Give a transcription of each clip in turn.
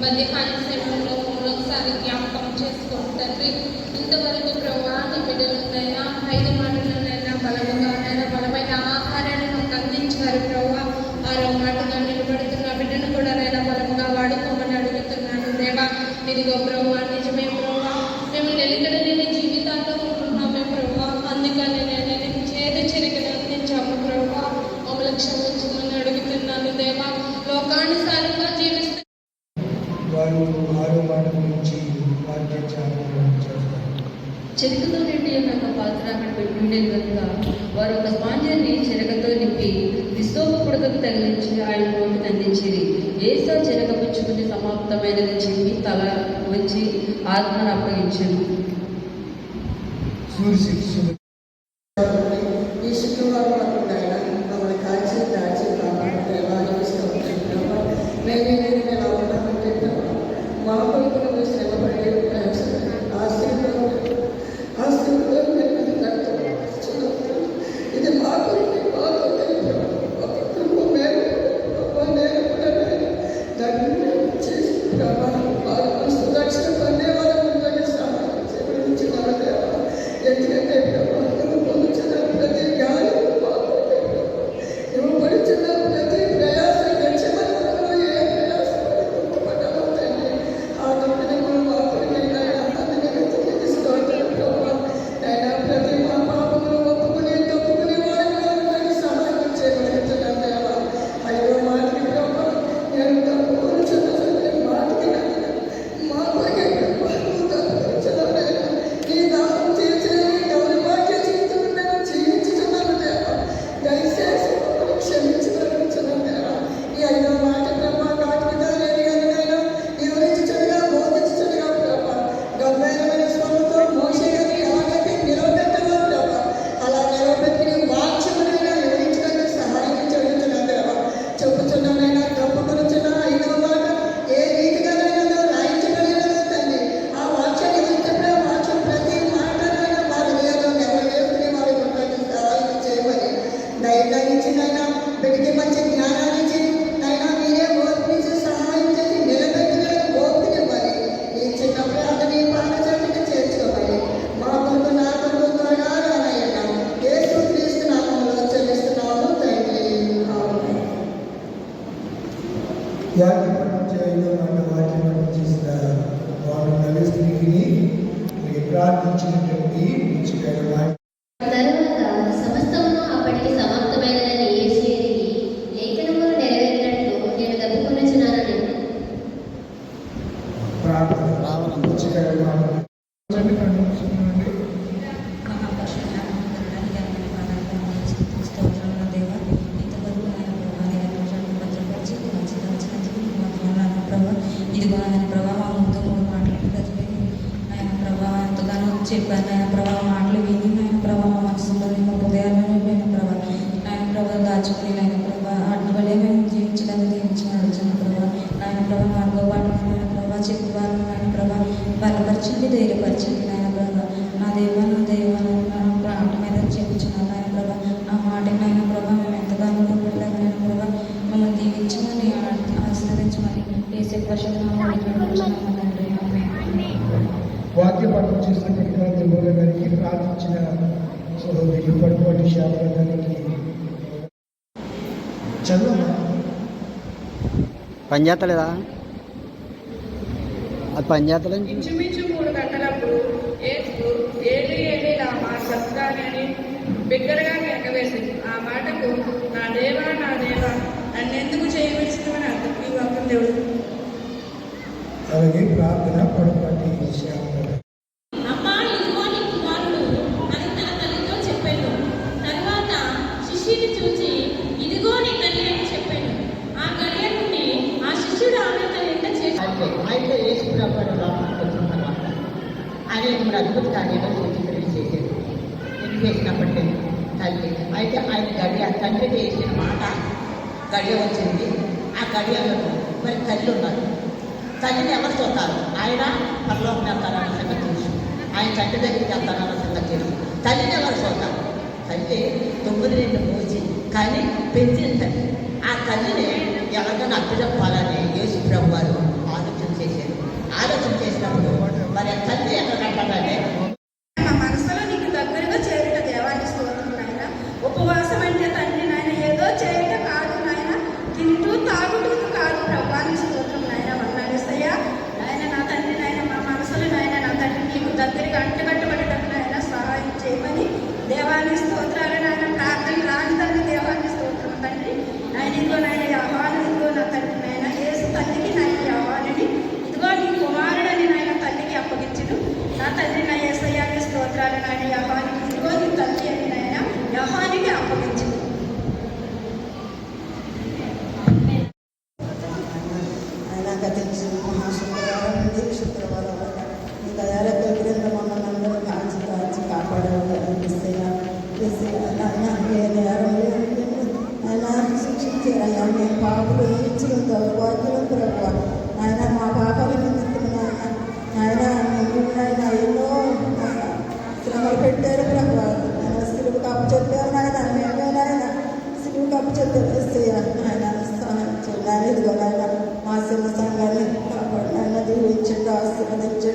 మధ్యాహ్నం సమయంలో మూడోసారి జ్ఞాపకం చేసుకోండి. తండ్రి ఇంతవరకు ప్రభావాన్ని బిడ్డలునైనా ఐదు మాటలనైనా బలముగానైనా బలమైన ఆహారాన్ని మాకు అందించారు ప్రభావ ఆరో మాటగా నిలబడుతున్న బిడ్డను కూడా నైనా బలముగా వాడుకోమని అడుగుతున్నాను దేవా. ఇదిగో ప్రభావ నిజమే ప్రభావ మేము నిలకడ లేని జీవితాల్లో ఉంటున్నామే ప్రభావ అందుకని నేను నేను చేతి చిరికలు అందించాము ప్రభావ మమ్మల్ని క్షమించమని అడుగుతున్నాను దేవా. లోకానుసారంగా జీవిస్తాను మాటలు ఆరు మాటల నిండి ఉన్న ఒక పాత్ర అక్కడ పెట్టుండే కనుక వారు ఒక స్పాంజర్ని చెరకతో నింపి విస్తోప పుడకకు తగిలించి ఆయన నోటికి అందించింది. ఏసా చెరక పుచ్చుకుని సమాప్తమైనది చెప్పి తల వచ్చి ఆత్మను అప్పగించను సూర్యశిక్షణ త్యాగం చేయడం అన్న వాక్యం చేసిన వారు నలుగురికి ప్రార్థించినటువంటి చెప్పాను పని చేస్తలేదా అది పని చేస్తలేదు మూడు గంటలప్పుడు యేసు ఏలి ఏలి లామా శబ్దాన్ని బిగ్గరగా కేకవేసింది ఆ మాటకు నా దేవా నా దేవా నన్నెందుకు చేయవలసినవని అర్థం ఈ వాక్యం దేవుడు అలాగే ప్రార్థన పడుపాటి శాపల గారు అమ్మా ఇదిగో నీ కుమారుడు అని తన తల్లితో చెప్పాను తర్వాత శిష్యుని చూసి ఇదిగో నీ తల్లి అని చెప్పాను ఆ గడియ నుండి ఆ శిష్యుడు ఆమె తల్లింట చేసి అయితే యేసు ప్రభు లోపలికి వచ్చిన తర్వాత ఆయన మూడు అద్భుత కార్యాలు సూచించడం చేసేది ఎందుకు చేసినప్పటికీ తల్లి. అయితే ఆయన గడియ తండ్రి చేసిన మాట గడియ వచ్చింది. ఆ గడియలో మరి తల్లి ఉన్నారు. తల్లిని ఎవరు చూస్తారు? ఆయన పరలోకి వెళ్తారన్న సంగతి తెలుసు. ఆయన తండ్రి దగ్గరికి వెళ్తారన్న సంగతి తెలుసు. తల్లిని ఎవరు చూస్తారు? తల్లి తొమ్మిది రెండు మోసి కానీ పెంచిన తల్లి. ఆ తల్లిని ఎవరికైనా అప్పచెప్పాలని యేసు ఆయన ఏ నేరం లేదు ఆయన శిక్షించారయ్యా మేము పాపలు ఇచ్చి దౌర్భాగ్యం ప్రభు ఆయన మా పాపాల నిమిత్తం నాయన ఆయన ఆయన ఎన్నో శ్రమలు పెట్టారు ప్రభు ఆయన సిలువు కప్పు చెప్పారు నాయన మేమే నాయన సిలువు కప్పు చెప్పారు ఎస్సయ్య సహాయం చేయండి ఇదిగో నాయన మా శివ సంఘాన్ని కాపాడు నాయన దీవించండి ఆశీర్వదించండి.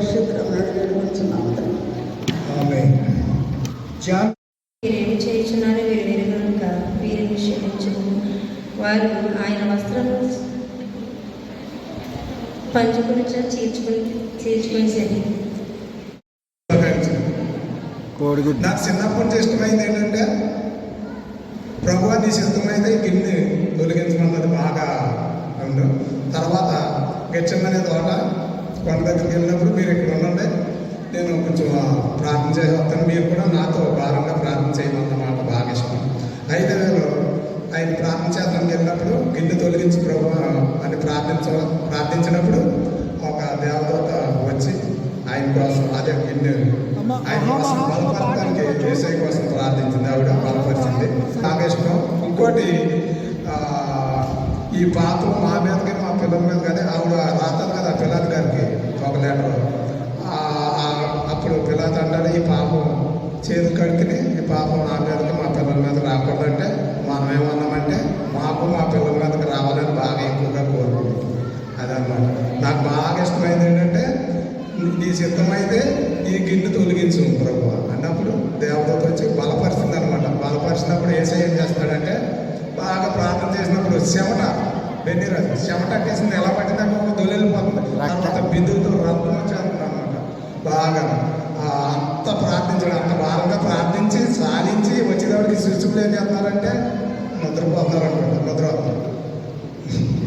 వేసి పరిశుద్ధం నడుచున్నాము వీరేమి చేయుచున్నారో వీరు వెరుగు కనుక వీరిని క్షమించుము వారు ఆయన వస్త్రం పంచుకుని చీర్చుకుని చీర్చుకుని సరి కోడిగుడ్డు. నాకు చిన్నప్పటి ఇష్టమైంది ఏంటంటే ప్రభు నీ సిద్ధమైతే గిన్నె తొలగించమన్నది బాగా ఉండు. తర్వాత గెచ్చమనే తోట కొండ దగ్గరికి వెళ్ళినప్పుడు మీరు ఇక్కడ ఉండండి. నేను కొంచెం ప్రార్థన చేసి వస్తాను మీరు కూడా నాతో భారంగా ప్రార్థన చేయమన్న మాట బాగా ఇష్టం. అయితే నేను ఆయన ప్రార్థన చేస్తానికి వెళ్ళినప్పుడు గిన్నె తొలగించి ప్రభు అని ప్రార్థించ ప్రార్థించినప్పుడు ఒక దేవదూత వచ్చి ఆయన కోసం అదే గిన్నె ఆయన కోసం బలపడటానికి ఏసై కోసం ప్రార్థించింది. ఆవిడ బలపరిచింది. నాకు ఇష్టం. ఇంకోటి ఈ పాపం మా మీదకి మా పిల్లల మీద కానీ ఆవిడ రాస్తారు కదా పిల్లల గారికి లెటర్ అప్పుడు పిల్లలు అంటాడు ఈ పాపం చేదు కడికిని ఈ పాపం నా మీదకి మా పిల్లల మీద రాకూడదంటే మనం ఏమన్నామంటే మాకు మా పిల్లల మీదకి రావాలని బాగా ఎక్కువగా కోరుకుంది అదన్నమాట. నాకు బాగా ఇష్టమైంది ఏంటంటే నీ సిద్ధమైతే ఈ గిన్నె తొలగించు ప్రభు అన్నప్పుడు దేవదూత వచ్చి బలపరిచింది అనమాట బలపరిచినప్పుడు ఏసై ఏం చేస్తాడంటే బాగా ప్రార్థన చేసినప్పుడు చెమట వెన్నీరాజు చెమట కేసింది ఎలా దొలిపోతుంది బిందుతో బిందువుతో రక్తం బాగా అంత ప్రార్థించడం అంత భారంగా ప్రార్థించి సాధించి వచ్చేటప్పటికి శిశువులు ఏం చేస్తున్నారంటే నిద్రపోతున్నారు. అనమాట నిద్రపోతున్నారు.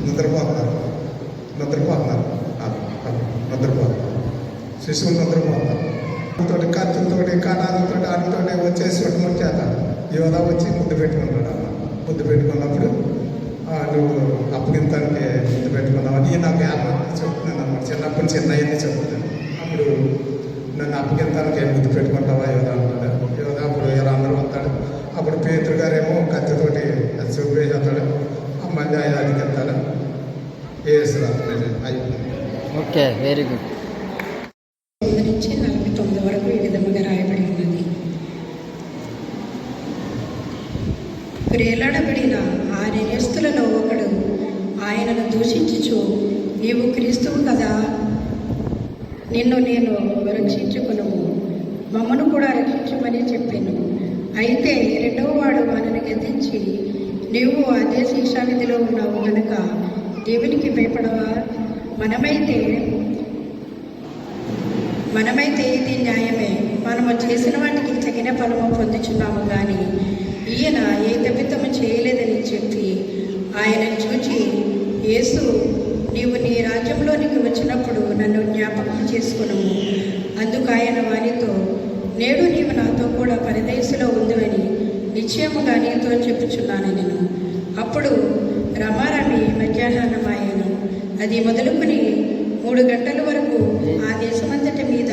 నిద్రపోతున్నారు నిద్రపోతున్నారు నిద్రపోతున్నారు. శిశువులు నిద్రపోతున్నారు. తోటి కత్తులతోటి కణాలతో ఆటలతోటి వచ్చేసి చుట్టుముట్టేస్తాడు యోధ వచ్చి ముద్దు పెట్టుకున్నాడు అమ్మ. ముద్దు పెట్టుకున్నప్పుడు నువ్వు అప్పగింతానికి ముద్దు పెట్టుకున్నావని నాకు జ్ఞాపకం చెప్తున్నాను అన్నమాట. చిన్నప్పుడు చిన్న అయింది చెప్తున్నాను. అప్పుడు నన్ను అప్పగింతానికి ఏం ముద్దు పెట్టుకుంటావా? యువత అంటాడు. యోగా అప్పుడు ఇలా అందరూ వస్తాడు. అప్పుడు పేతురు గారేమో కత్తితోటి అది చూపేసేస్తాడు మళ్ళీ ఆయన అది చెప్తాడు వేసురా అయిపోయింది. ఓకే వెరీ గుడ్ తొమ్మిది నుంచి నలభై తొమ్మిది వరకు ఈ విధముగా రాయబడి ఉన్నది ప్రేలాడబడిన ఆ నేరస్తులలో ఒకడు ఆయనను నీవు క్రీస్తువు కదా. నిన్ను నేను రక్షించుకును మమ్మను కూడా రక్షించమని చెప్పాను. అయితే రెండవ వాడు మనను గద్దించి నీవు అదే శిక్షా విధిలో ఉన్నావు కనుక దేవునికి భయపడవా? మనమైతే మనమైతే ఇది న్యాయమే. మనము చేసిన వాటికి తగిన ఫలము పొందుచున్నాము కానీ ఈయన ఏ తప్పితము చేయలేదని చెప్పి ఆయన చూచి యేసు నీవు నీ రాజ్యంలోనికి వచ్చినప్పుడు నన్ను జ్ఞాపకం చేసుకును అందుకు ఆయన వారితో నేడు నీవు నాతో కూడా పరదేశంలో ఉందివని నిశ్చయముగా నీతో చెప్పుచున్నాను నేను. అప్పుడు రమారమి మధ్యాహ్నమాయను. అది మొదలుకొని మూడు గంటల వరకు ఆ దేశమంతటి మీద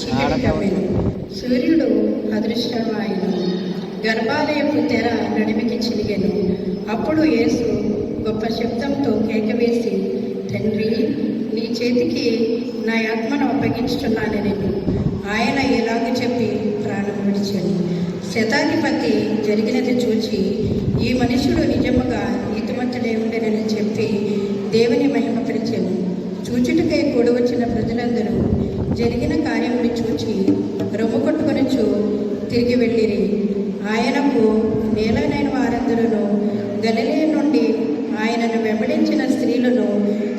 చీకటి కమ్మెను. సూర్యుడు అదృష్టమాయను గర్భాలయపు తెర నడిమికి చిరిగాను అప్పుడు యేసు గొప్ప శబ్దంతో కేకవేసి తండ్రి నీ చేతికి నా ఆత్మను అప్పగించుతున్నాను నేను ఆయన ఎలాగ చెప్పి ప్రాణం విడిచాడు శతాధిపతి జరిగినది చూచి ఈ మనుషుడు నిజముగా నీతిమంతుడే ఉండేనని చెప్పి దేవుని మహిమపరిచాను చూచుటకై కూడి వచ్చిన ప్రజలందరూ జరిగిన కార్యములు చూచి రొమ్ము చూ తిరిగి వెళ్ళిరి. ఆయనకు నేలనైన వారందరూ గలిలే నుండి వెంబడించిన స్త్రీలను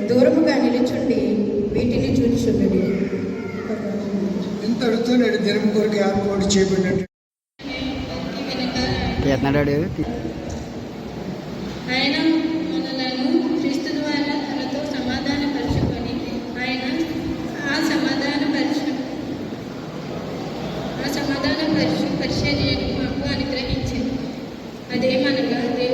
దూరముగా నిలుచుండి వీటిని చూచుండడు ఇంతటితో నేడు దినం కొరకు ఏర్పాటు చేయబడినట్టు ఆయన మనలను క్రీస్తు ద్వారా తనతో సమాధానపరుచుకొని ఆయన ఆ సమాధానపరచు ఆ పరిచర్యను మాకు అనుగ్రహించింది. అదేమనగా దేవుడు